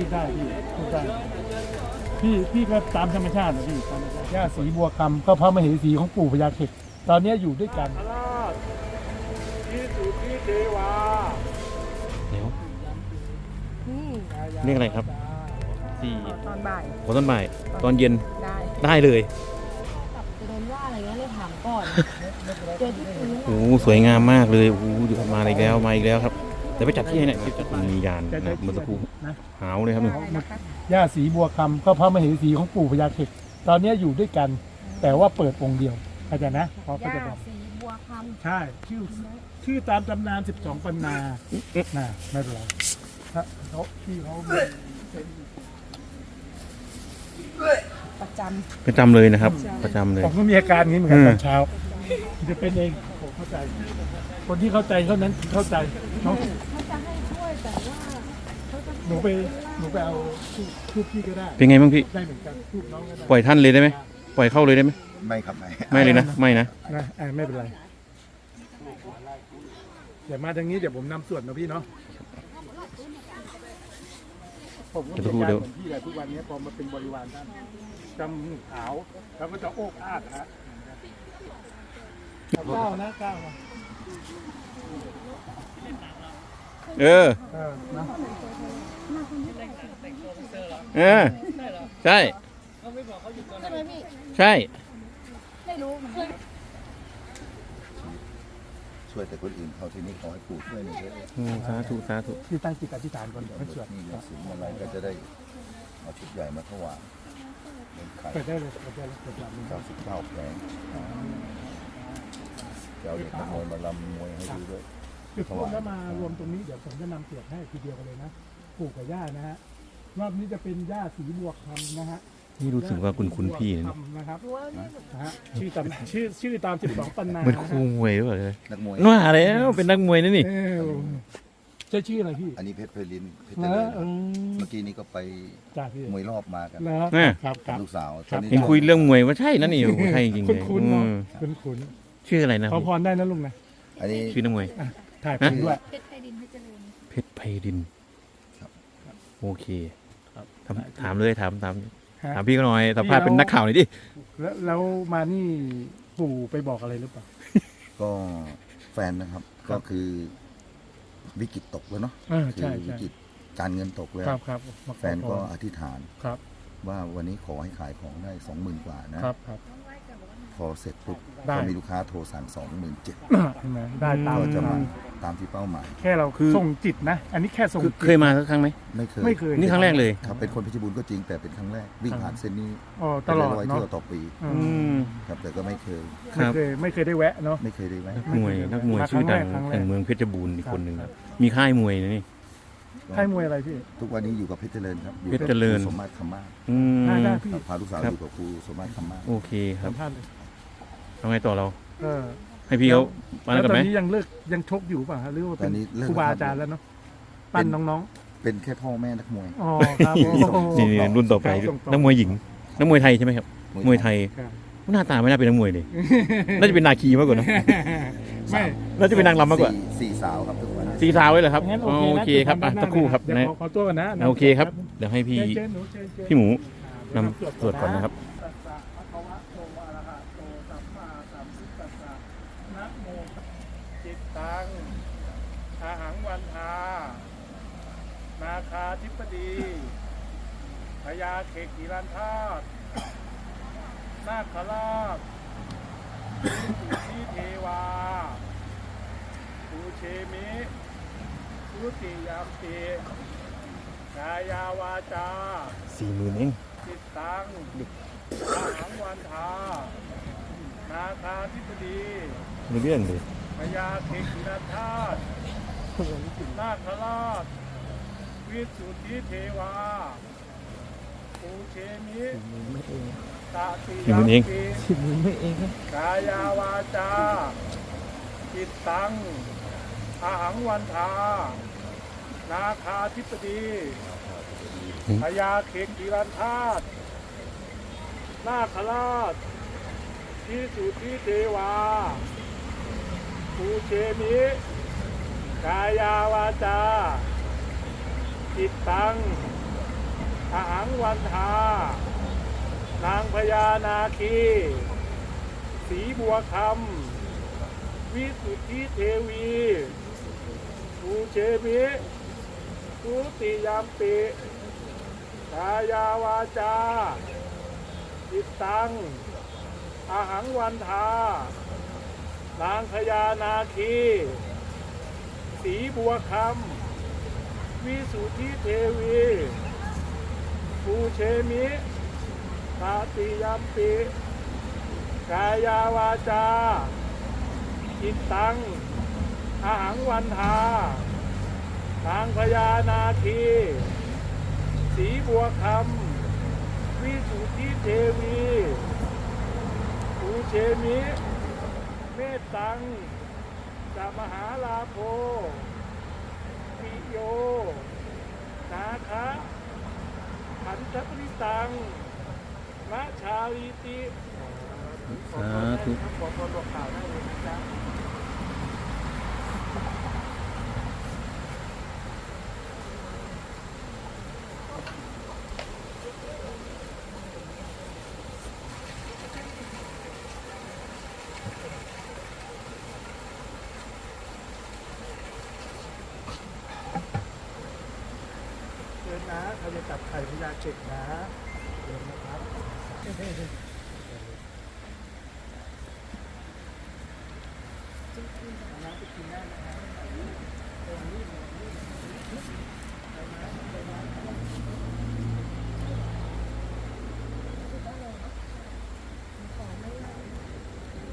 พูดได้พี่พูดได้พี่พี่ก็ตามธรรมชาตินะพี่ตามธรรมชาติย่าสีบัวคำก็พระมเหสีของปู่พญาเข็ดตอนเนี้ยอยู่ด้วยกันที่สุที่เทวาเดี๋ยวเรียกอะไรครับสี่ตอนบ่ายโอ้ต้นบ่าย ตอนเย็นได้ได้เลยจะโดนว่าอะไรเงี้ยเลยถามก่อนเจอที่พื้นโอ้โหสวยงามมากเลยโอ้โหเดี๋ยวมาอีกแล้วมาอีกแล้วครับ เดี๋ยวไปจัดที่ไหนเนี่ยที่จัดมียานนะเมื่อสักครู่นะหาวเลยครับเนี่ยอะไรนะคะย่าสีบัวคำก็พระมเหสีของปู่พญาเข็ดตอนเนี้ยอยู่ด้วยกัน แต่ว่าเปิดองค์เดียวเข้าใจนะเขาก็จะย่าบอกสีบัวคใช่ชื่อชื่อตามตำนาน12ปันนาน่ะไม่เป็นไรถ้าเขาพี่เขามีำประจประจำเลยนะครับ ประจำเลย ผมก็มีอาการนี้เหมือนกันอืม ตอนเช้าจะเป็นเองผมเข้าใจ คนที่เข้าใจเท่านั้นเข้าใจน้องำเขาจะให้ช่วยแต่ว่าเขาจะ หนูไปหนูไปเอาทูบทูบพี่ก็ได้เป็นไงบ้างพี่ ได้เหมือนกันทูบน้องก็ได้ปล่อยท่านเลยได้ไหมปล่อยเข้าเลยได้ไหมไม่ครับไม่ไม่เลยนะไม่นะนะอ่าไม่เป็นไรเดี๋ยวมาทางนี้เดี๋ยวผมนำส่วนนะพี่เนาะผมก็มีอาการเหมือนพี่แหละทุกวันนี้พอมาเป็นบริวารท่านจำขาวแล้วก็จะโอกอาดฮะก้าวนะก้าวนะเออเออนะ เออใช่ใช่ไหมพี่ใช่ ไม่รู้เหมือนกันช่วยแต่คนอื่นเขาที่นี่ขอให้ปู่ช่วยหน่อยเถอะอืมสาธุสาธุพี่ตั้งจิตอธิษฐานก่อนเดี๋ยวให้สวดนี่เรื่องสิ่งอะไรก็จะได้เอาชุดใหญ่มาถวายเป็นไข่เปิดได้เลยเปิดได้เลยเปิดได้เลยเก้าสิบเก้าแผงจะเอาเด็กนักมวยมาลำมวยให้ดูด้วย คือพูดแล้วมารวมตรงนี้เดี๋ยวผมจะนำเสียบให้ทีเดียวกันเลยนะ ปู่กับย่านะฮะรอบนี้จะเป็นย่าสีบัวคำนะฮะนี่รู้สึกว่าคุณคุณพี่นะบัวคำนะครับรู้ว่านี่นะฮะชื่อตามชื่อชื่อตาม12ปันนาเป็นครูมวยหรือเปล่าเลยนักมวยน่าแล้วเป็นนักมวยนะนี่เออใช่ชื่ออะไรพี่ อันนี้เพชรไพลินเพชรเนเจริอะญเออเมื่อกี้นี้ก็ไปจ้าพี่มวยรอบมากันเนอะแน่ครับครับลูกสาวครับตอนนี้เห็นคุยเรื่องมวยว่าใช่นั่นนี่โอ้โหใช่จริงๆคุเลณยคุณอืเนาะมคุณคุณชื่ออะไรนะขอพรได้นะลุงนะอันนี้ชื่อนักมวยอะถ่ายผมด้วยเพชรไพดินเพชรเจริญเพชรไพรินครับ โอเคถามถามเลยถามถามฮะ ถามพี่ก็หน่อยสัมภาษณ์พี่เป็นเอานักข่าวหน่อยดิแล้วแล้วมานี่ปู่ไปบอกอะไรหรือเปล่า ก็แฟนนะครับก็คือวิกฤตตกแล้วเนาะเออคืใช่วิใช่กฤตการเงินตกแล้ว ครับครับมาขอแฟนก็พรอธิษฐานครับว่าวันนี้ขอให้ขายของได้สองหมื่นกว่านะครับครับ พอเสร็จปุ๊บได้ ก็มีลูกค้าโทรสั่งสองหมื่นเจ็ดเห็นไหมได้ตามก็จะมาตามตามที่เป้าหมาย แค่เราส่งจิตนะ อันนี้แค่ส่งคือจิตเคยมาสักครั้งไหมไม่เคยไม่เคย นี่ครั้งแรกเลยครับเป็นคนเพชรบูรณ์ก็จริงแต่เป็นครั้งแรกวิ่งผ่านเส้นนี้อ๋อตลอดเป็นร้อยๆเนาะเที่ยวต่อปีอือืมม ครับแต่ก็ไม่เคยคไม่รับ เคยไม่เคยได้แวะเนาะ ไม่เคยได้ไหมนักมวยนักมวยมาครั้ชื่องแรดักงครั้งแรก แห่งเมืองเพชรบูรณ์อีกคนหนึ่งครับมีค่ายมวยนะนี่ ค่ายมวยอะไรพี่ ทุกวันนี้อยู่กับเพชรเจริญครับอยู่เพกับชรเจริญ คสมมาตรคำมากอืม ได้ได้พี่ ครับพาลูกสาวครัอบยู่กับครูสมมาตรคำมากโอเคครัสับ มภาษณ์เลย เอาไงต่อเราเออให้พี่เขามาแล้แล้ววกันตอไหมนนี้ยังเลิกยังชกอยู่ป่ะฮะหรือว่าตเป็อนนนี้เลิกครูบาแล้วอาจารย์คแล้บวเนาะปั้นเป็นน้องเป็นแค่พ่อแม่นักมวย ๆอ๋อครับที่ส่งโอ้โห นี่นี่รุ่นต่อไปส่งต่อนักมวยหญิงนักมวยไทยใช่ไหมครับมวยไทยครับหน้าตาไม่น่าเป็นนักมวยเลยน่าจะเป็นนาคีมากกว่านะไม่ น่าจะเป็นนางรำมากกว่าสี่สี่สาวครับทุกวัน สีสาวไว้เหรอครับงั้นอ๋อโอโอเคเคครับอะสักครู่ครับเดี๋ยวนะขอขอตัวกันนะโอเคครับเดี๋ยวให้พี่ เชิญหนูเชิญเชิญพี่หมูอ่านำตรวจก่อนนะครับ ตัสสะภะคะวะโตอะระหะโตสัมมาสัมพุทธัสสะนะโมจิตตังอาหังวันทา นาคาธิปดีพญาเขกิรันธาตุนาคราชสุทีเทวาปูเชมิสุติยามปีกายาวาจาสี่หมื่นเองจิตตังอาหังวันทานาคาธิปดีไม่เรื่องเลยพญาเขกิรันธาตุนาคราช วิสุทธิเทวาปูเชมิตาติสี่หมื่นเองสิบหมื่นไม่เองกายาวาจาจิตตังอาหังวันทา นาคาธิปดีพญาเขกิรันธาตุนาคราชวิสุทธิเทวาปูเชมิ กายาวาจา จิตตังอหังวันทานางพญานาคี สีบัวคำวิสุทธิเทวีภูเชมิทุติยามปิกายาวาจาจิตตังอาหังวันทานางพญานาคี สีบัวคำ วิสุทธิเทวีภูเชมิตาติยามปิกายาวาจาจิตตังอาหังวันทานางพญานาคี สีบัวคำวิสุทธิเทวีภูเชมิ เมตตังจามหาลาโภ โย นาคะขันธปริตังมะชาลีติสาธุขอพรบอกข่าวได้เลยนะจ๊ะ เชิญนะใครจะจับไข่พญาเจ็กนะเชิญนะครับ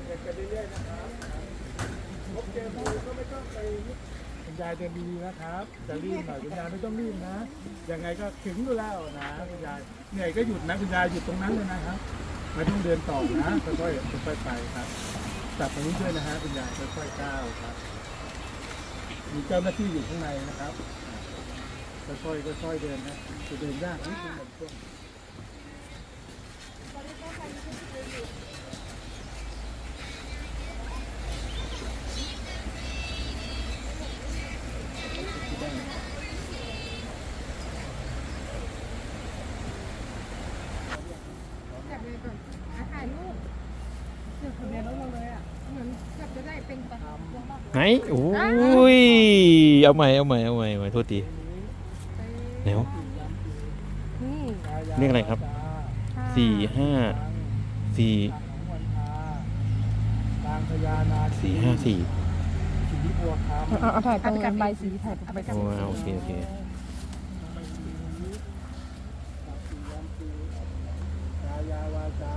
เด็กกันเรื่อยๆนะครับพบเจอมูก็ไม่ต้องไปคุณ ยายเดินดีๆนะครับ จะรีบหน่อยคุณยายไม่ต้องรีบนะ ยังไงก็ถึงอยู่แล้วนะคุณยาย เหนื่อยก็หยุดนะคุณยายหยุดตรงนั้นเลยนะครับ ไม่ต้องเดินต่อนะค่อยๆค่อยๆไปครับจับตรงนี้ด้วยนะฮะคุณยายค่อยๆก้าวครับ มีเจ้าหน้าที่อยู่ข้างในนะครับ ค่อยๆค่อยๆเดินนะจะเดินยากนิดนึงเหมือนช่วง เป็นตะไหนโอ้ยเอาใหม่เอาใหม่เอาใหม่เอาใหม่โทษทีเดี๋ยวนี่เรียกอะไรครับสี่ห้าสี่สี่ห้าสี่เอาเอาถ่ายตรงใบสีถ่ายตรงใบโอ้โอเคโอเคยาวาจา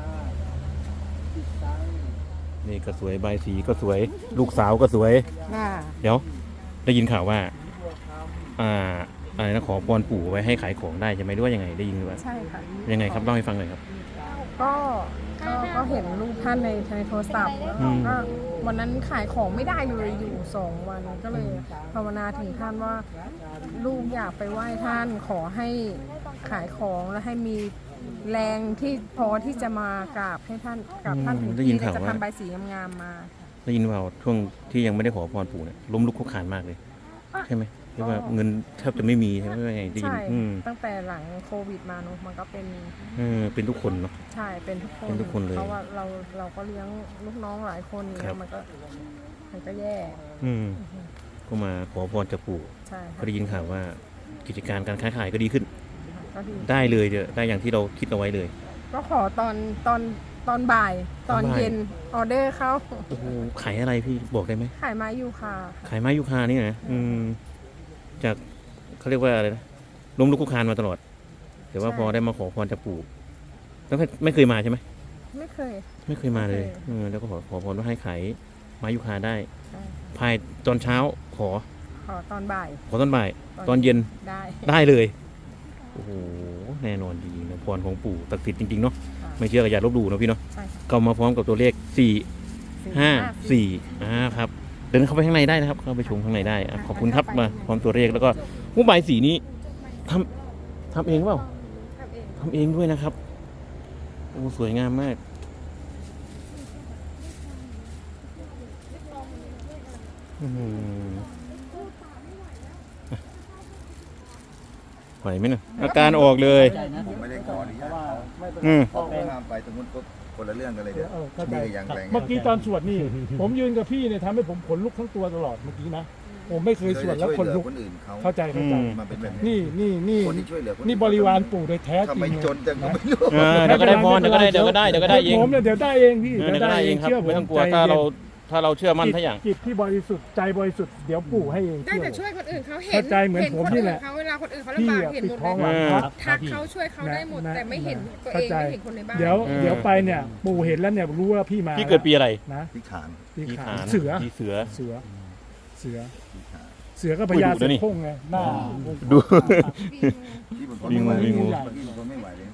จิตตัง นี่ก็สวยใบสีก็สวย ลูกสาวก็สวยน่าเดี๋ยว ได้ยินข่าวว่าบัวคอ่าอะไรนะขอพรปู่ไว้ให้ขายของได้ใช่ไหมหรือว่ายังไงได้ยินว่าใช่ค่ะ ยังไงครับเล่าให้ฟังหน่อยครับ ก็ก็ก็เห็นรูปท่านในในโทรศัพท์แล้วอืม ก็วันนั้นขายของไม่ได้เลยอยู่สองวันก็เลยภาวนาถึงท่านว่า ลูกอยากไปไหว้ท่านขอให้ขายของแล้วให้มี แรงที่พอที่จะมากราบให้ท่านกราบท่านถึงได้ยินที่ข่าวจะว่าทำใบสีงามๆมาได้ยินว่าช่วงที่ยังไม่ได้ขอพรปู่เนี่ยล้มลุกคลุกคลานมากเลย ใช่ไหมที่ว่าเงินแทบจะไม่มีใช่ไหมว่าไงได้ยินใช่อืมตั้งแต่หลังโควิดมาเนอะมันก็เป็นเออเป็นทุกคนเนาะ ใช่เป็นทุกคนเป็นทุกคนเลยเพราะว่าเราเราก็เลี้ยงลูกน้องหลายคนอย่างครัเงี้บยมันก็มันก็แย่อืมก็มาขอพรจากปู่ใช่ก็ค่ะได้ยินข่าวว่ากิจการการค้าขายก็ดีขึ้น ก็ดี ได้เลยเด้อได้อย่างที่เราคิดเอาไว้เลย ก็ขอตอนตอนตอนบ่ายตอนตอนบ่าย เย็นออเดอร์เข้าโอ้โหขายอะไรพี่บอกได้ไหม ขายไม้ยูคาขายไม้ยูคานี่นะอืมจากเขาเรียกว่าอะไรนะล้มลุกคลุกคลานมาตลอด แต่ว่าพอได้มาขอพรจากปู่แล้วก็ไม่เคยมาใช่ไหม ไม่เคย ไม่เคยมาเลยไม่เคย เออแล้วก็ขอขอพรว่าให้ขายไม้ยูคาได้ ใช่ภายตอนเช้าขอ ขอตอนบ่ายขอตอนบ่าย ตอนเย็นได้ ได้เลยโอ้โหแน่นอนดีนะพรของปู่ตักติดจริงๆเนาะค่ะไม่เชื่อก็อย่าลบหลู่นะพี่เนาะใช่ค่ะก็มาพร้อมกับตัวเลขสี่สี่ห้าสี่สี่อ่าครับเดินเข้าไปข้างในได้นะครับ เข้าไปชมข้างในได้อะขอบคุณครับมาพร้อมตัวเลขแล้วก็ผู้ใบายสีนี้ทำทำเองเปล่าทำเองทำเองด้วยนะครับโอ้สวยงามมาก อื้อหือ ไหวไหมเนี่ยอาการออกเลยผมไม่ได้ขออนุญาตเขาอืมเขาข้ามไปตรงนู้นก็คนละเรื่องกันเลยเนี่ยเออเข้าใจ นี่ก็ยังแรงเมื่อกี้ตอนสวดนี่ ผมยืนกับพี่เนี่ยทำให้ผมขนลุกทั้งตัวตลอดเมื่อกี้นะผมไม่เคยสวดแล้วขนลุก คนอื่นเขาเข้าใจเข้าใจ อืมมันเป็นแบบนี่นี่นี่คนที่ช่วยเหลือคนนี่บริวารปู่โดยแท้จทำริไมงจนจังก็ไม่รู้ เออเดี๋ยวก็ได้พรเดี๋ยวก็ได้เดี๋ยวก็ได้เดี๋ยวก็ได้เองผมเนี่ยเดี๋ยวได้เองพี่เออเดี๋ยวก็ได้เองครับชื่ผมไม่ต้องกลัวใจถ้าเราย็น ถ้าเราเชื่อมั่นทุกอย่าง จิตที่บริสุทธิ์ใจบริสุทธิ์เดี๋ยวปู่ให้เองได้เชื่อแต่ช่วยคนอื่นเขาเห็นเข้าใจเหมือนผมนี่แหละเขาเวลาคนอื่นเขาพี่ลำบากอะเห็นปิดหมดท้องหเลลัยงพระทักเขาช่วยเขาได้หมด นะแต่ไม่เห็นตัวเข้าเองใจ ไม่เห็นคนในบ้านเดี๋ยวเออ เดี๋ยวไปเนี่ยปู่เห็นแล้วเนี่ยรู้ว่าพี่มาพี่เกิดปีอะไรนะที่ขานพี่ปีขาขานเสือปีเสือ เสือเสือที่ขานเสือก็พญาอุ้ยดุเสืนะอนี่โคร่งไงหน้า ดู ที่ผมวิ่งงูวิ่งงูเมื่อกี้ผมทนไม่ไหวเลย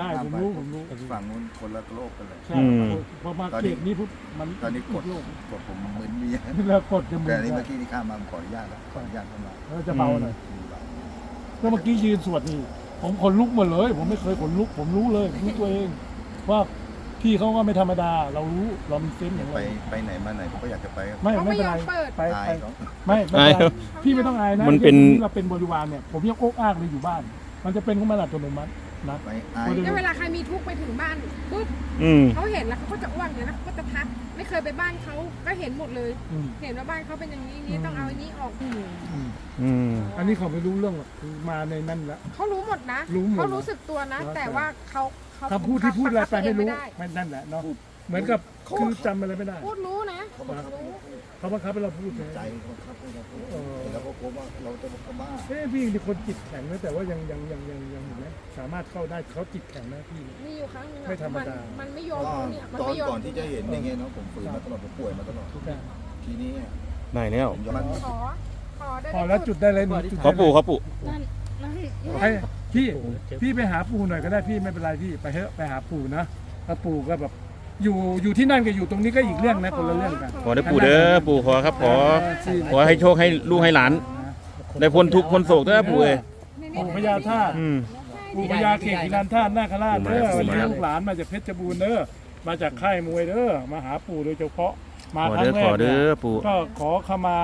ได้ผมรู้ผมรู้ฝั่งนู้นคนละโลกกันเลย ใช่อืม พอมาเขตนี้ปุ๊บมันตอนนี้กดโลกกดผมมึนเมียแล้วกดจะมืแต่ออันนี้เมื่อกี้ที่ข้ามมาผมขออนุญาตแล้วขออนุญาตเข้ามาแล้วจะเบาหน่อยแล้วเมื่อกี้ยืนสวดนี่ ผมขนลุกหมดเลย ผมไม่เคยขนลุก ผมรู้เลยรู้ตัวเอง ว่าพี่เขาก็ไม่ธรรมดา เรารู้เรามีเซนส์อย่างไปไรไปไหนมาไหนผมก็อยากจะไปครับไม่เขาไม่ไม่เป็นยอไรมเปิด ไปอายไป เขาไม่ไม่เป็นไรพี่ไม่ต้องอายนะมันเป็น ที่เราเป็นบริวารเนี่ย ผมยังโอกอากเลยอยู่บ้าน มันจะเป็นของมันอัตโนมัติ นะไปอายแล้วเวลาใครมีทุกข์ไปถึงบ้านปุ๊บอืมเขาเห็นแล้วเขาก็จะอ้วนเดี๋ยวนะเขาก็จะทัก ไม่เคยไปบ้านเขาก็เห็นหมดเลย อืม เห็นว่าบ้านเขาเป็นอย่างนี้นี้ต้องเอาอันนี้ออกอืมอืมอันนี้เขาไม่รู้เรื่องหรอกคือมาในนั่นแล้ว เขารู้หมดนะรู้หมด เขารู้สึกตัวนะแล้วแต่แต่ว่าเขาเขาคำพูดที่พูดอะไรไปไม่รู้บังคับตัวเองไม่นั่นแหละเนาะ เหมือนกับคือจำอะไรไม่ได้พูดรู้นะเขาบอกเขารู้เขาบังคับให้เราพูดใจนะเขาครับให้เราพูดเออแล้วก็กลัวว่าเราจะบอกเขาบ้าเอ้ยพี่เป็นคนจิตแข็งนะแต่ว่ายังยังยังยังยังเห็นไหมสามารถเข้าได้เขาจิตแข็งนะพี่มีอยู่ครั้งหนึงอะไม่ธรรมดานมันไม่ยอมก็เนี่ยมันตอนไม่ยอก่อมนที่จะเห็นอย่างเงี้ยเนาะผมฝืนมาตลอดผมป่วยมาตลอดทุกอย่างทีนี้อะได้แล้วผมยอมรับขอขอได้พอแล้วจุดได้เลยหนูจุดขอปู่ขอปู่ไอ้พี่พี่ไปหาปู่หน่อยก็ได้พี่ไม่เป็นไรพี่ไปเถอะไปหาปู่นะถ้าปู่ก็แบบ อยู่อยู่ที่นั่นกับอยู่ตรงนี้ก็อีกเรื่องนะคนละเรื่องกันขอได้อปู่เด้อปู่ขอครับขอที่ขอให้โชคให้ลูกให้หลาน ได้พ้นทุกข์พ้นโศกเด้อปู่เอ้ยปู่พญาธาตุอืม ปู่พญาเขตกินันธาตุนาคราชเด้อปู่วันมานี้แล้ว ลูกหลานมาจากเพชรบูรณ์เด้อมาจากค่ายมวยเด้อมาหาปู่โดยเฉพาะมาขอครั้เด้องแรขอกเด้เนี่ยอปู่ ก็ขอขมา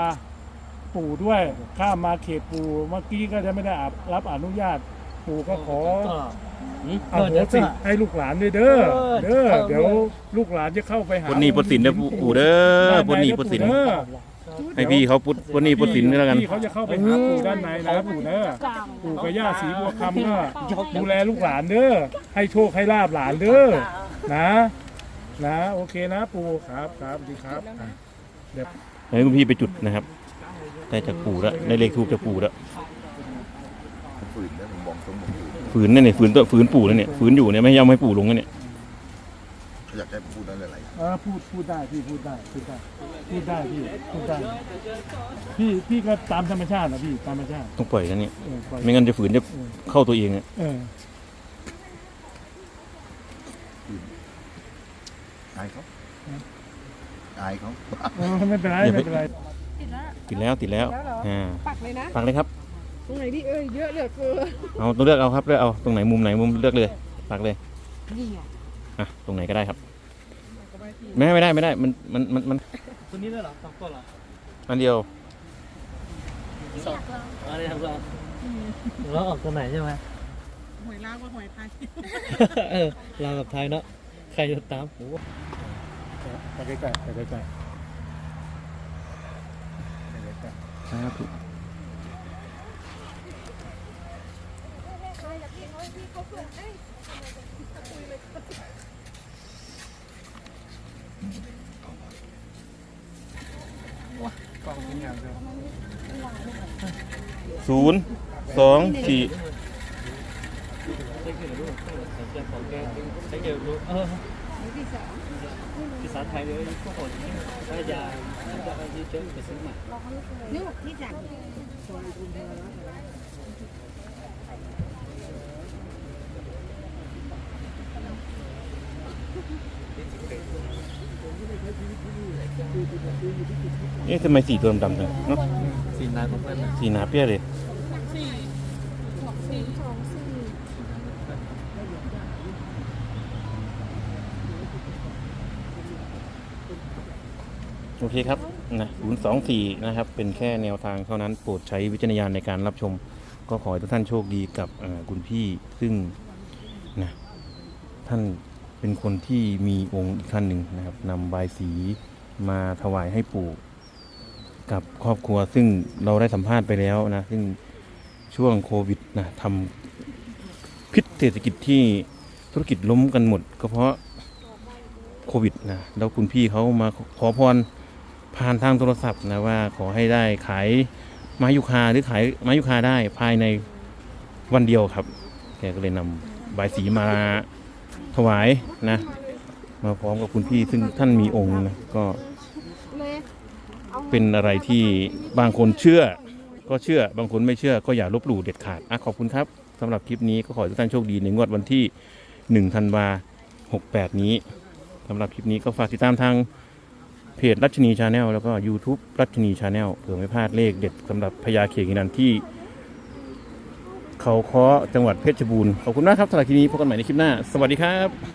ปู่ด้วยข้ามมาเขตปู่เมื่อกี้ก็จะไม่ได้รับอนุญาต ปู่ก็ขอ อโหสิให้ลูกหลานด้วยเด้อเด้อเดี๋ยวลูกหลานจะเข้าไปหาปนหนี้ปนสินเด้อปู่ปู่เด้อปนหนี้ปนสินเด้อให้พี่เขาปุดปนหนี้ปนสินด้วยแล้วกันพี่เขาจะเข้าไปหาปู่ด้านในนะปู่เด้อปู่กับย่าสีบัวคำก็ดูแลลูกหลานเด้อให้โชคให้ลาบหลานเด้อนะนะโอเคนะปู่ครับครับสวัสดีครับอะเดี๋ยวให้คุณพี่ไปจุดนะครับได้จากปู่แล้วได้เลขทูบจากปู่แล้ว ผมฝืนแล้วผมบอกตรงผม ฝืนฝืนนั่นเนี่ยฝืนตัวฝืนปู่นั่นเนี่ยฝืนอยู่เนี่ยไม่ยอมให้ปู่ลงนั่นเนี่ยอยากให้พูดอะไรหลายเออพูดพูดได้พี่พูดได้พูดได้พูดได้พี่พูดได้พี่พี่ก็ตามธรรมชาตินะพี่ตามธรรมชาติต้องปล่อยนั่นเนี่ยเออปล่อยไม่งั้นจะฝืนจะเข้าตัวเองอะเอออายเขาอายเขา เออไม่เป็นไรไม่เป็นไร ติดแล้วติดแล้วแล้วเหรออ่าปักเลยนะปักเลยครับ ตรงไหนที่เอ้ยเยอะเหลือเกินเอาต้องเลือกเอาครับเลือกเอาตรงไหนมุมไหนมุมเลือกเลยปักเลยนี่อะอะตรงไหนก็ได้ครับ ไม่ไม่ได้ไม่ได้มันมันมันมันตัวนี้ด้วยเหรอสองตัวเหรออันเดียวอะไรทำตัวเราออกตัวไหนใช่ไหมหวยลาวกับหวยไทยเออเรากับไทยเนาะใครจะตามโอ้ไปใกล้ๆไปใกล้ๆไปใกล้ ศูนย์สองสี่ใช้เกี่ยวกับใช้ของแกใช้เกี่ยวกับเออภาษาไทยเลยพวกคนถ้ายาจะเอาที่เชิญไปซื้อมานี่ที่จัด เอ๊ะทำไมสีตัวดำๆจังเนาะสีน้ำของเพื่อนนะสีหนาเปี้ยเลยสี่หกสี่สองสี่โอเคครับนะศูนย์สองสี่นะครับ เป็นแค่แนวทางเท่านั้น โปรดใช้วิจารณญาณในการรับชม ก็ขอให้ทุกท่านโชคดีกับเอ่อคุณพี่ซึ่งนะท่านเป็นคนที่มีองค์อีกท่านหนึ่งนะครับนำบายสี มาถวายให้ปู่กับครอบครัว ซึ่งเราได้สัมภาษณ์ไปแล้วนะ ซึ่งช่วงโควิดนะทำพิษเศรษฐกิจที่ธุรกิจล้มกันหมด ก็เพราะโควิดนะแล้วคุณพี่เขามาขอพรผ่านทางโทรศัพท์นะว่าขอให้ได้ขายไม้ยูคาหรือขายไม้ยูคาได้ภายในวันเดียวครับแกก็เลยนำใบสีมาถวายนะ มาพร้อมกับคุณพี่ซึ่งท่านมีองค์นะก็เป็นอะไรที่บางคนเชื่อ ก็เชื่อบางคนไม่เชื่อก็อย่าลบหลู่เด็ดขาดอะขอบคุณครับสำหรับคลิปนี้ก็ขอให้ทุกท่านโชคดีในงวดวันที่1ธันวา68 นี้สำหรับคลิปนี้ก็ฝากติดตามทางเพจรัชนีชาแนลแล้วก็ YouTube รัชนีชาแนลเผื่อไม่พลาดเลขเด็ดสำหรับพญาเขียงอินันที่ เขาค้อจังหวัดเพชรบูรณ์ขอบคุณมากครับสำหรับคลิปนี้พบกันใหม่ในคลิปหน้า สวัสดีครับ